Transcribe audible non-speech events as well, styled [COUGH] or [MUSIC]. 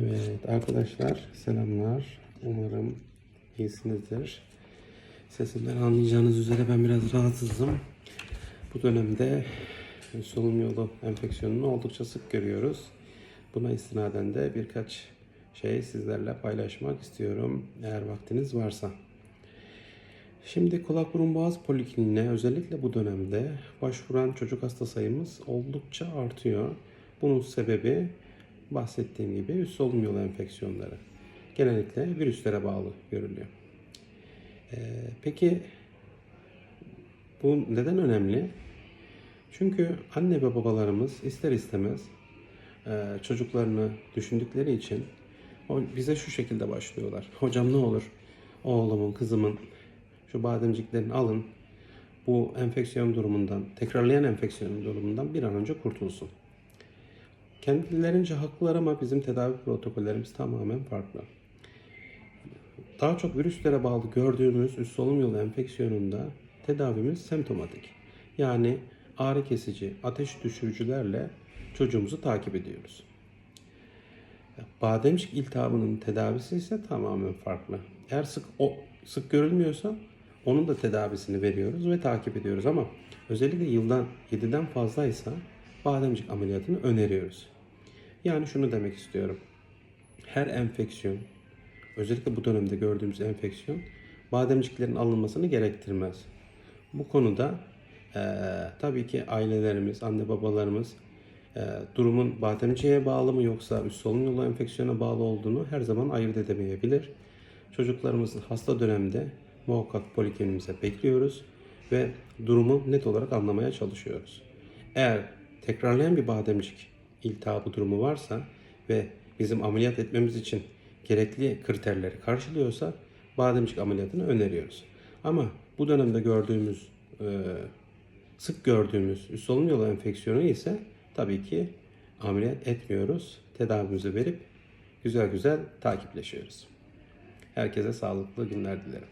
Evet arkadaşlar selamlar. Umarım iyisinizdir. Sesimden anlayacağınız üzere ben biraz rahatsızım. Bu dönemde solunum yolu enfeksiyonunu oldukça sık görüyoruz. Buna istinaden de birkaç şey sizlerle paylaşmak istiyorum eğer vaktiniz varsa. Şimdi kulak burun boğaz polikliniğine özellikle bu dönemde başvuran çocuk hasta sayımız oldukça artıyor. Bunun sebebi bahsettiğim gibi üst solunum yolu enfeksiyonları. Genellikle virüslere bağlı görülüyor. Ee, peki bu neden önemli? Çünkü anne ve babalarımız ister istemez e, çocuklarını düşündükleri için bize şu şekilde başlıyorlar. [LAUGHS] Hocam ne olur oğlumun, kızımın şu bademciklerini alın. Bu enfeksiyon durumundan, tekrarlayan enfeksiyon durumundan bir an önce kurtulsun. Kendilerince haklılar ama bizim tedavi protokollerimiz tamamen farklı. Daha çok virüslere bağlı gördüğümüz üst solunum yolu enfeksiyonunda tedavimiz semptomatik. Yani ağrı kesici, ateş düşürücülerle çocuğumuzu takip ediyoruz. Bademcik iltihabının tedavisi ise tamamen farklı. Eğer sık o sık görülmüyorsa onun da tedavisini veriyoruz ve takip ediyoruz ama özellikle yıldan 7'den fazlaysa bademcik ameliyatını öneriyoruz. Yani şunu demek istiyorum. Her enfeksiyon, özellikle bu dönemde gördüğümüz enfeksiyon bademciklerin alınmasını gerektirmez. Bu konuda eee, tabii ki ailelerimiz, anne babalarımız eee, durumun bademciğe bağlı mı yoksa üst solunum yolu enfeksiyona bağlı olduğunu her zaman ayırt edemeyebilir. Çocuklarımızın hasta dönemde muhakkak poliklinimize bekliyoruz ve durumu net olarak anlamaya çalışıyoruz. Eğer tekrarlayan bir bademcik iltihabı durumu varsa ve bizim ameliyat etmemiz için gerekli kriterleri karşılıyorsa bademcik ameliyatını öneriyoruz. Ama bu dönemde gördüğümüz, e, sık gördüğümüz üst solunum yolu enfeksiyonu ise tabii ki ameliyat etmiyoruz. Tedavimizi verip güzel güzel takipleşiyoruz. Herkese sağlıklı günler dilerim.